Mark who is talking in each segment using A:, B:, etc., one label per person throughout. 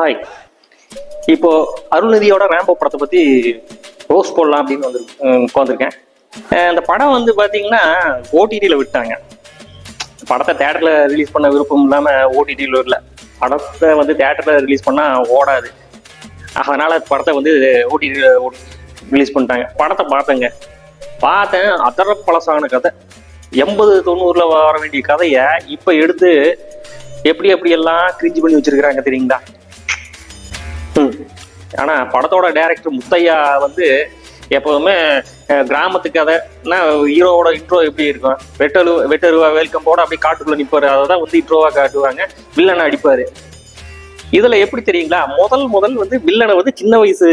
A: Hi இப்போ அருள்நிதியோட Rambo படத்தை பத்தி ரோஸ் போடலாம் அப்படின்னு வந்து உட்காந்துருக்கேன் அந்த படம் வந்து பாத்தீங்கன்னா ஓடிடியில் விட்டாங்க. படத்தை தேட்டரில் ரிலீஸ் பண்ண விருப்பம் இல்லாமல் ஓடிடியில் இல்லை படத்தை வந்து தேட்டரில் ரிலீஸ் பண்ணால் ஓடாது. அதனால படத்தை வந்து ஓடிடியில் ரிலீஸ் பண்ணிட்டாங்க. படத்தை பார்த்தேங்க. பார்த்தேன் அதர பழசான கதை. எண்பது தொண்ணூறுல வர வேண்டிய கதையை இப்போ எடுத்து எப்படி எப்படி எல்லாம் கிரிஞ்சு பண்ணி வச்சிருக்கிறாங்க தெரியுங்களா? ம். ஆனா படத்தோட டைரக்டர் முத்தையா வந்து எப்போதுமே அஹ், கிராமத்து கதைன்னா ஹீரோவோட இன்ட்ரோ எப்படி இருக்கும்? வெட்டரு வெட்டருவா வெல்கம் போட அப்படியே காட்டுக்குள்ள நிப்பாரு. அதை தான் வந்து இன்ட்ரோவா காட்டுவாங்க. வில்லனை அடிப்பாரு. இதுல எப்படி தெரியுங்களா? முதல் முதல் வந்து வில்லனை வந்து சின்ன வயசு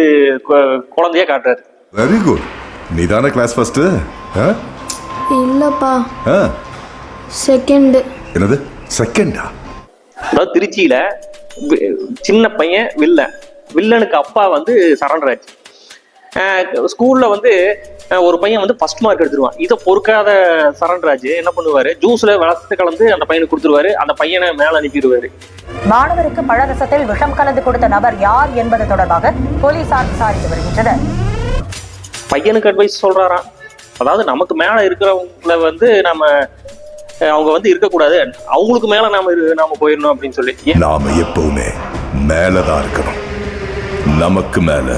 A: கு- குழந்தையா காட்டுறாரு.
B: வெரி குட் நீதானே கிளாஸ் ஃபர்ஸ்ட்
C: இல்லப்பா. செகண்டு
B: என்னது? செகண்டா
A: அதாவது திருச்சியில சின்ன பையன் வில்லன் வில்லனுக்கு அப்பா வந்து சரண்டராஜ் ஸ்கூல்ல வந்து ஒரு பையன் வந்து ஃபர்ஸ்ட் மார்க் எடுத்துருவான். இதை பொறுக்காத சரண்டராஜ் என்ன பண்ணுவாரு? ஜூஸ்ல வளர்த்து கலந்து அந்த பையனுக்கு கொடுத்துருவாரு. அந்த பையனை மேல அனுப்பிடுவாரு.
D: மாணவருக்கு பழரசத்தில் விஷம் கலந்து கொடுத்த நபர் யார் என்பது தொடர்பாக போலீசார் விசாரித்து வருகின்றனர்.
A: பையனுக்கு அட்வைஸ் சொல்றாராம். அதாவது நமக்கு மேல இருக்கிறவங்கள வந்து நம்ம அவங்க வந்து இருக்கக்கூடாது. அவங்களுக்கு மேல நாம இரு- நாம போயிடணும் அப்படின்னு சொல்லி. ஏன்?
B: நாம எப்பவுமே மேலதான் இருக்கணும். நமக்கு மேல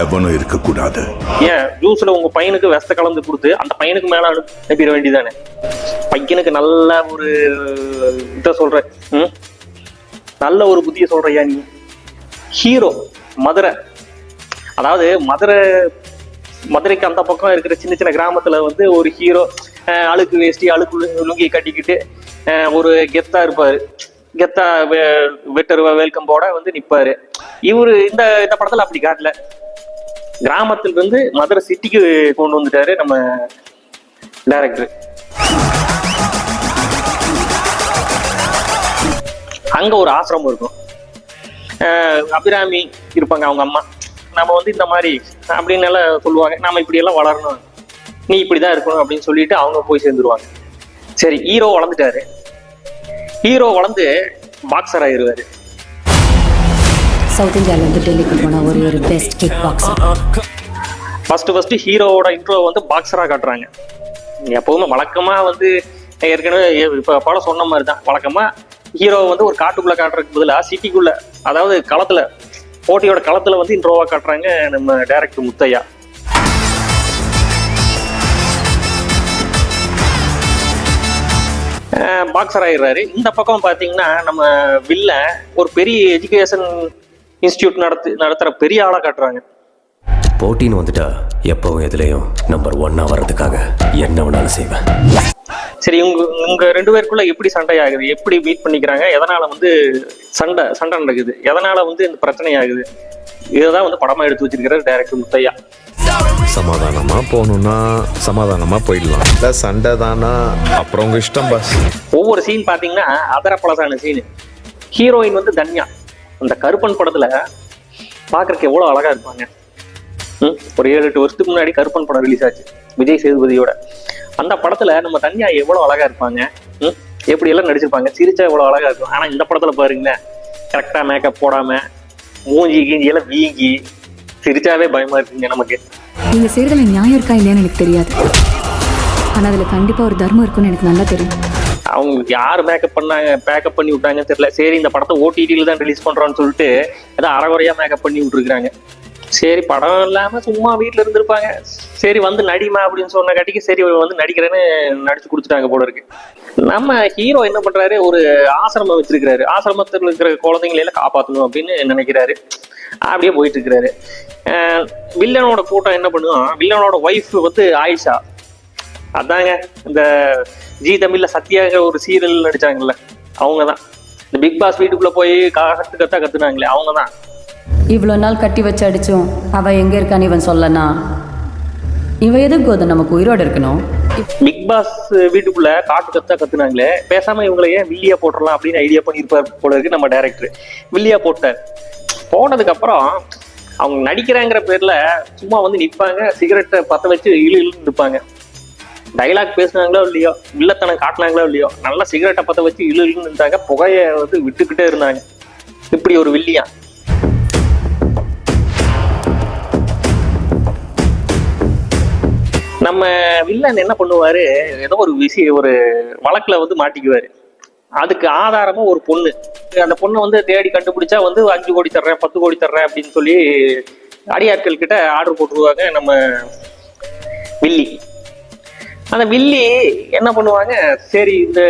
B: எவனும் இருக்கக்கூடாது.
A: ஏன்? ஜூஸ்ல உங்க பையனுக்கு விஷத்தை கலந்து கொடுத்து அந்த பையனுக்கு மேல அனுப்பிட வேண்டியதானே பையனுக்கு நல்ல ஒரு இத சொல்ற நல்ல ஒரு புத்திய சொல்றியா நீ? ஹீரோ மதுரை. அதாவது மதுரை மதுரைக்கு அந்த பக்கம் இருக்கிற சின்ன சின்ன கிராமத்துல வந்து ஒரு ஹீரோ அழுக்கு வேஷ்டி அழுக்கு லுங்கி கட்டிக்கிட்டு ஒரு கெத்தா இருப்பாரு. கெத்தா வெ- வெட்டருவா வெல்கம் போட வந்து நிப்பாரு. இவரு இந்த இந்த படத்துல அப்படி காட்டல. கிராமத்துல இருந்து மதுரை சிட்டிக்கு கொண்டு வந்துட்டாரு நம்ம டைரக்டர் அங்க ஒரு ஆசிரமம் இருக்கும். அபிராமி இருப்பாங்க அவங்க அம்மா. நம்ம வந்து இந்த மாதிரி அப்படின்னு எல்லாம் சொல்லுவாங்க. நாம இப்படி எல்லாம் வளரணும். நீ இப்படிதான் இருக்கணும் அப்படின்னு சொல்லிட்டு அவங்க போய் சேர்ந்துருவாங்க. சரி ஹீரோ வளர்ந்துட்டாரு. ஹீரோ வளர்ந்து பாக்ஸர் ஆயிருவாரு.
E: சவுத் இந்தியாவிலேருந்து டெல்லிக்கு போன ஒரே ஒரு best kick boxer
A: first first ஹீரோவோட இன்ட்ரோ வந்து பாக்ஸரா காட்டுறாங்க. எப்பவுமே வழக்கமா வந்து ஏற்கனவே இப்ப படம் சொன்ன மாதிரி தான் வழக்கமா ஹீரோ வந்து ஒரு காட்டுக்குள்ள காட்டுறதுக்கு பதிலா சிட்டிக்குள்ள அதாவது களத்துல போட்டியோட களத்துல வந்து இன்ட்ரோவா காட்டுறாங்க நம்ம டைரக்டர் முத்தையா. பாக்ஸர் ஆயிடுறாரு. இந்த பக்கம் பாத்தீங்கன்னா நம்ம வில்ல ஒரு பெரிய எஜுகேஷன் இன்ஸ்டியூட் நடத்து நடத்துற பெரிய ஆளா காட்டுறாங்க.
F: போட்டின்னு வந்துட்டா எப்பவும் எதுலேயும் நம்பர் ஒன்னா வர்றதுக்காக என்ன வேணாலும் செய்வேன்.
A: சரி உங்க உங்க ரெண்டு பேருக்குள்ள எப்படி சண்டை ஆகுது? எப்படி மீட் பண்ணிக்கிறாங்க? எதனால வந்து சண்டை சண்டை நடக்குது? எதனால வந்து இந்த பிரச்சனை ஆகுது? இதுதான் வந்து படமா எடுத்து வச்சிருக்கிறார் டைரக்டர் முத்தையா.
G: சமாதானமா போகணும்னா சமாதானமா போயிடலாம். இல்லை சண்டை தானா? அப்புறம் உங்க இஷ்டம் பஸ்.
A: ஒவ்வொரு சீன் பாத்தீங்கன்னா அதர பழசான சீன் ஹீரோயின் வந்து தன்யா. அந்த கருப்பன் படத்துல பார்க்குறக்கு எவ்வளவு அழகா இருப்பாங்க. ம், ஒரு ஏழு எட்டு வருஷத்துக்கு முன்னாடி கருப்பன் படம் ரிலீஸ் ஆச்சு. விஜய் சேதுபதியோட. அந்த படத்துல நம்ம தன்யா எவ்வளவு அழகா இருப்பாங்க. ம், எப்படி எல்லாம் நடிச்சிருப்பாங்க. சிரிச்சா எவ்வளவு அழகா இருக்கும். ஆனா இந்த படத்துல பாருங்களேன். கரெக்டா மேக்கப் போடாம மூஞ்சி கீஞ்சி எல்லாம் வீங்கி சிரிச்சாவே பயமா இருக்குங்க நமக்கு.
H: நீங்க செய்யறதுல நியாயம் இருக்கா இல்லையான்னு எனக்கு தெரியாது. ஆனா அதுல கண்டிப்பா ஒரு தர்மம் இருக்கும்னு எனக்கு நல்லா தெரியும்.
A: அவங்களுக்கு யார் மேக்கப் பண்ணாங்க? மேக்கப் பண்ணி விட்டாங்கன்னு தெரியல. சரி இந்த படத்தை ஓடிடியில் தான் ரிலீஸ் பண்ணுறோன்னு சொல்லிட்டு ஏதோ அறகுறையா மேக்கப் பண்ணி விட்டுருக்காங்க சரி படம் இல்லாம சும்மா வீட்டில் இருந்திருப்பாங்க. சரி வந்து நடிமா அப்படின்னு சொன்ன கட்டிக்கு சரி வந்து நடிக்கிறேன்னு நடிச்சு கொடுத்துட்டாங்க போல இருக்கு. நம்ம ஹீரோ என்ன பண்றாரு? ஒரு ஆசிரமம் வச்சிருக்கிறாரு. ஆசிரமத்தில் இருக்கிற குழந்தைங்களை எல்லாம் காப்பாற்றணும் அப்படின்னு நினைக்கிறாரு. அப்படியே போயிட்டு இருக்கிறாரு வில்லனோட கூட்டம் என்ன பண்ணுவான் வில்லனோட ஒய்ஃப் வந்து ஆயிஷா. அதாங்க இந்த ஜி தமிழ்ல சத்யாங்கிற ஒரு சீரியல் நடிச்சாங்கல்ல அவங்க தான் இந்த பிக் பாஸ் வீட்டுக்குள்ள போய் கத்து கத்தா கத்துனாங்களே அவங்க தான்
E: இவ்வளோ நாள் கட்டி வச்சு அடிச்சும் அவ எங்க இருக்கான்னு இவன் சொல்லனா? இவன் எதுக்கு கோதம் நமக்கு உயிரோடு இருக்கணும்?
A: பிக் பாஸ் வீட்டுக்குள்ள காட்டு கத்தா கத்துனாங்களே பேசாம இவங்களை ஏன் வில்லியா போட்டுடலாம் அப்படின்னு ஐடியா பண்ணியிருப்பார் போல இருக்கு நம்ம டைரக்டர் வில்லியா போட்டார். போனதுக்கு அப்புறம் அவங்க நடிக்கிறாங்கிற பேர்ல சும்மா வந்து நிற்பாங்க சிகரெட்டை பற்ற வச்சு இழு இழுன்னு நிற்பாங்க டைலாக் பேசுனாங்களோ இல்லையோ வில்லத்தனம் காட்டினாங்களோ இல்லையோ நல்லா சிகரெட்டை பற்ற வச்சு இழு இழுன்னு இருந்தாங்க புகையை வந்து விட்டுக்கிட்டே இருந்தாங்க. இப்படி ஒரு வில்லியா. நம்ம வில்லன் என்ன பண்ணுவாரு? ஏதோ ஒரு விஷயம் ஒரு வழக்குல வந்து மாட்டிக்குவாரு. அதுக்கு ஆதாரமும் ஒரு பொண்ணு. அந்த பொண்ணை வந்து தேடி கண்டுபிடிச்சா வந்து அஞ்சு கோடி தர்றேன் பத்து கோடி தர்றேன் அப்படின்னு சொல்லி அடியாட்கள் கிட்ட ஆர்டர் போட்டுருவாங்க நம்ம வில்லி. அந்த வில்லி என்ன பண்ணுவாங்க? சரி இந்த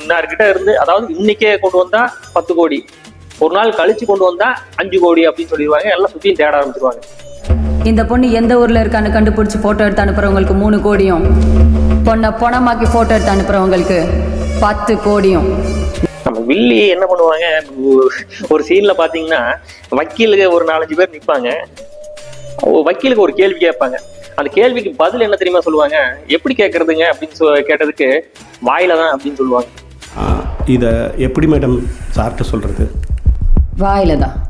A: இன்னார்கிட்ட இருந்து அதாவது இன்னைக்கே கொண்டு வந்தா பத்து கோடி. ஒரு நாள் கழிச்சு கொண்டு வந்தா அஞ்சு கோடி அப்படின்னு சொல்லிடுவாங்க. எல்லாம் சுத்தியும் தேட ஆரம்பிச்சிருவாங்க.
E: இந்த பொண்ணு எந்த ஊர்ல இருக்கான்னு கண்டுபிடிச்சு போட்டோ எடுத்து அனுப்புறவங்களுக்கு மூணு கோடியும். பொண்ணை பணமாக்கி போட்டோ எடுத்து அனுப்புறவங்களுக்கு பத்து கோடியும்.
A: நம்ம வில்லி என்ன பண்ணுவாங்க? ஒரு சீன்ல பாத்தீங்கன்னா வக்கீலுக்கு ஒரு நாலஞ்சு பேர் நிப்பாங்க. ஒ- வக்கீலுக்கு ஒரு கேள்வி கேட்பாங்க. அந்த கேள்விக்கு பதில் என்ன தெரியுமா சொல்லுவாங்க? எப்படி கேட்கறதுங்க? அப்படின்னு சொ- கேட்டதுக்கு வாயில தான் அப்படின்னு சொல்லுவாங்க.
I: இதை எப்படி மேடம் சார்கிட்ட சொல்கிறது
E: வாயில தான்.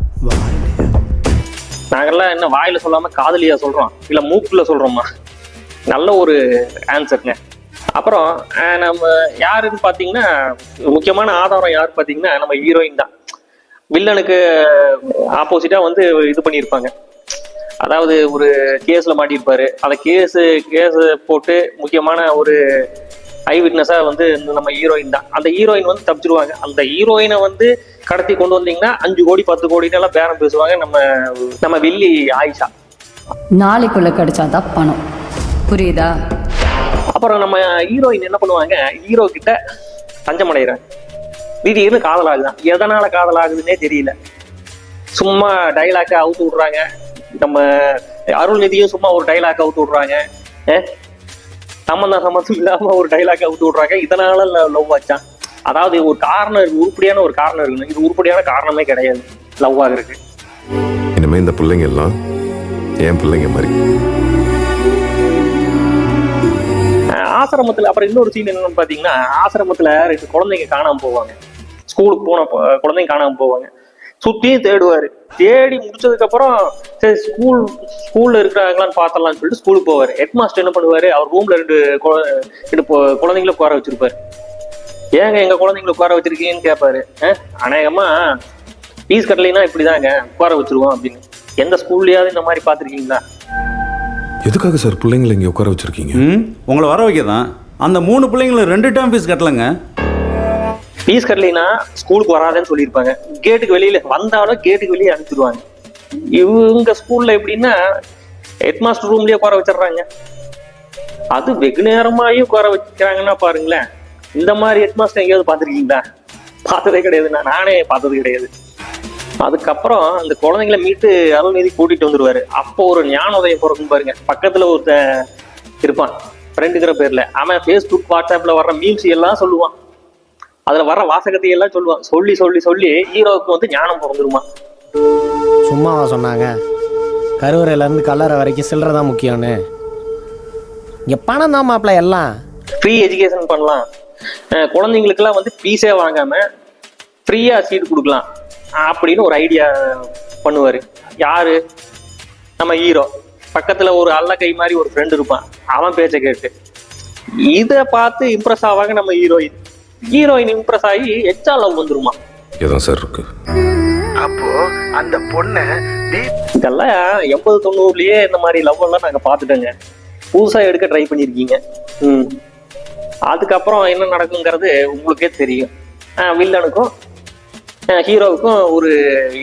A: நாங்கெல்லாம் என்ன வாயில சொல்லாம காதலியா சொல்றோம்? இல்ல மூக்குல சொல்றோமா? நல்ல ஒரு ஆன்சருங்க அப்புறம் நம்ம யாருன்னு பார்த்தீங்கன்னா முக்கியமான ஆதாரம் யாரு பார்த்தீங்கன்னா நம்ம ஹீரோயின் தான். வில்லனுக்கு ஆப்போசிட்டாக வந்து இது பண்ணியிருப்பாங்க. அதாவது ஒரு கேஸில் மாட்டியிருப்பாரு. அந்த கேஸு கேஸு போட்டு முக்கியமான ஒரு ஐ விட்னஸாக வந்து இந்த நம்ம ஹீரோயின் தான். அந்த ஹீரோயின் வந்து தப்பிச்சிருவாங்க. அந்த ஹீரோயினை வந்து கடத்தி கொண்டு வந்தீங்கன்னா அஞ்சு கோடி பத்து கோடின்னு எல்லாம் பேரம் பேசுவாங்க. நம்ம நம்ம வில்லி ஆயிஷா.
E: நாளைக்குள்ள கிடைச்சாதான் பணம். புரியுதா?
A: அப்புறம் நம்ம ஹீரோயின் என்ன பண்ணுவாங்க? ஹீரோ கிட்ட தஞ்சமடைகிறாங்க திடீர்னு காதலாகுதான் எதனால காதலாகுதுன்னே தெரியல. சும்மா டைலாக்க அவுத்து விடுறாங்க. நம்ம அருள்நிதியும் சும்மா ஒரு டைலாக் அவுத்து விடுறாங்க. சம்மந்தம் சம்மந்தம் இல்லாம ஒரு டைலாக் அவுத்து விடுறாங்க. இதனால லவ் ஆச்சான். அதாவது ஒரு காரணம் உருப்படியான ஒரு காரணம் இருக்குன்னு இது உருப்படியான காரணமே கிடையாது. லவ் ஆகுறதுக்கு.
G: இனிமே இந்த பிள்ளைங்க எல்லாம் என் பிள்ளைங்க மாதிரி.
A: ஆசிரமத்துல அப்புறம் இன்னொரு சீன் என்னன்னு பாத்தீங்கன்னா ஆசிரமத்துல ரெண்டு குழந்தைங்க காணாம போவாங்க. ஸ்கூலுக்கு போன குழந்தைங்க காணாம போவாங்க. சுத்தியும் தேடுவாரு. தேடி முடிச்சதுக்கு அப்புறம் சரி ஸ்கூல் ஸ்கூல்ல இருக்கிறாங்களான்னு பார்த்தலாம்னு சொல்லிட்டு ஸ்கூலுக்கு போவாரு. ஹெட் மாஸ்டர் என்ன பண்ணுவாரு? அவர் ரூம்ல ரெண்டு ரெண்டு குழந்தைங்கள உட்கார வச்சிருப்பாரு. ஏங்க எங்க குழந்தைங்கள உட்கார வச்சிருக்கீங்கன்னு கேட்பாரு அநேகமா பீஸ் கட்டலைன்னா இப்படிதாங்க உட்கார வச்சிருவோம் அப்படின்னு. எந்த ஸ்கூல்லயாவது இந்த மாதிரி பாத்திருக்கீங்களா
G: எதுக்காக சார் பிள்ளைங்களை இங்கே உட்கார வச்சிருக்கீங்க?
I: ம் உங்களை வர வைக்க தான் அந்த மூணு பிள்ளைங்களும் ரெண்டு டேர்ம் ஃபீஸ் கட்டலைங்க.
A: ஃபீஸ் கட்டலைன்னா ஸ்கூலுக்கு வராதேன்னு சொல்லியிருப்பாங்க. கேட்டுக்கு வெளியில வந்தாலும் கேட்டுக்கு வெளியே அனுப்பிச்சிடுவாங்க இவங்க ஸ்கூல்ல எப்படின்னா ஹெட் மாஸ்டர் ரூம்லயே உட்கார வச்சிடுறாங்க. அது வெகு நேரமாயும் உட்கார வைக்கிறாங்கன்னா பாருங்களேன். இந்த மாதிரி ஹெட் மாஸ்டர் எங்கேயாவது பார்த்துருக்கீங்களா? பார்த்ததே கிடையாது. நான் நானே பார்த்தது கிடையாது. அதுக்கப்புறம் அந்த குழந்தைங்களை மீட்டு அருள்நிதி கூட்டிட்டு வந்துருவாரு. அப்போ ஒரு ஞானோதயம் பிறக்கும் பாருங்க. பக்கத்துல ஒருத்தன் இருப்பான். ஃப்ரெண்டுங்கிற பேர்ல. அவன் ஃபேஸ்புக் வாட்ஸ்அப்ல வர்ற மீம்ஸ் எல்லாம் சொல்லுவான். அதுல வர்ற வாசகத்தை எல்லாம் சொல்லுவான். சொல்லி சொல்லி சொல்லி ஹீரோவுக்கு வந்து ஞானம் பிறந்துருமா
J: சும்மாவா சொன்னாங்க. கருவறையிலேருந்து கல்லறை வரைக்கும் சில்லறை தான் முக்கியம்னு. இங்கே பணம் தான் மாப்பிள்ள எல்லாம்.
A: ஃப்ரீ எஜுகேஷன் பண்ணலாம். குழந்தைங்களுக்கெல்லாம் வந்து ஃபீஸே வாங்காம ஃப்ரீயா சீட் கொடுக்கலாம். அப்படின்னு ஒரு ஐடியா பண்ணுவாரு. யாரு? நம்ம ஹீரோ பக்கத்துல ஒரு அல்ல கை மாதிரி ஒரு ஃப்ரெண்ட் இருப்பான். அவன் பேச்ச கேட்டு. இத பார்த்து இம்ப்ரெஸ் ஆவாங்க நம்ம ஹீரோயின் ஹீரோயின் இம்ப்ரெஸ் ஆகி எச்சா லவ் வந்துருமா?
G: எதான் சார் இருக்கு.
A: இதெல்லாம் எண்பது தொண்ணூறுலயே இந்த மாதிரி லவ் எல்லாம் நாங்க பார்த்துட்டோங்க. புதுசா எடுக்க ட்ரை பண்ணியிருக்கீங்க ம். அதுக்கப்புறம் என்ன நடக்குங்கிறது உங்களுக்கே தெரியும். வில்லனுக்கும் ஹீரோவுக்கும் ஒரு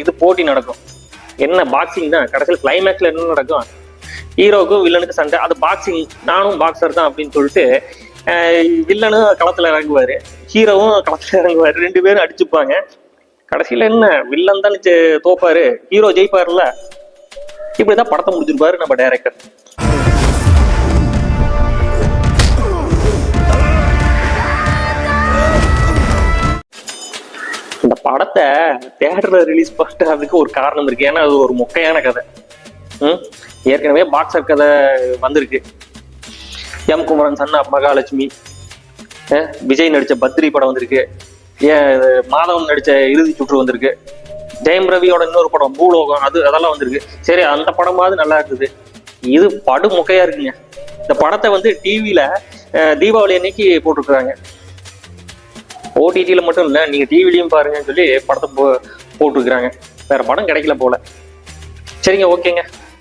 A: இது போட்டி நடக்கும். என்ன பாக்ஸிங் தான் கடைசியில் கிளைமேக்ஸ்ல என்ன நடக்கும்? ஹீரோவுக்கும் வில்லனுக்கு சண்டை. அது பாக்ஸிங் நானும் பாக்ஸர் தான் அப்படின்னு சொல்லிட்டு வில்லனும் களத்துல இறங்குவாரு. ஹீரோவும் களத்துல இறங்குவாரு. ரெண்டு பேரும் அடிச்சுப்பாங்க. கடைசியில என்ன? வில்லன் தான் தோப்பாரு. ஹீரோ ஜெயிப்பாருல்ல? இப்படிதான் படத்தை முடிச்சிருப்பாரு நம்ம டைரக்டர் படத்தை தேட்டர்ல ரிலீஸ் பண்ணுறதுக்கு ஒரு காரணம் இருக்கு. ஏன்னா அது ஒரு மொக்கையான கதை. ம்? ஏற்கனவே பாக்ஸர் கதை வந்திருக்கு. எம் குமரன் சன்னா மகாலட்சுமி விஜய் நடித்த பத்ரி படம் வந்திருக்கு. ஏன் மாதவன் நடித்த இறுதி சுற்று வந்திருக்கு. ஜெயம் ரவியோட இன்னொரு படம் பூலோகம் அது அதெல்லாம் வந்திருக்கு. சரி அந்த படமாவது நல்லா இருக்குது இது படு மொக்கையா இருக்குங்க. இந்த படத்தை வந்து டிவியில தீபாவளி அன்னைக்கு போட்டிருக்கிறாங்க. ஓடிடியில் மட்டும் இல்லை நீங்கள் டிவிலையும் பாருங்கன்னு சொல்லி படத்தை போ போட்டுருக்குறாங்க. வேறு படம் கிடைக்கல போல. சரிங்க ஓகேங்க.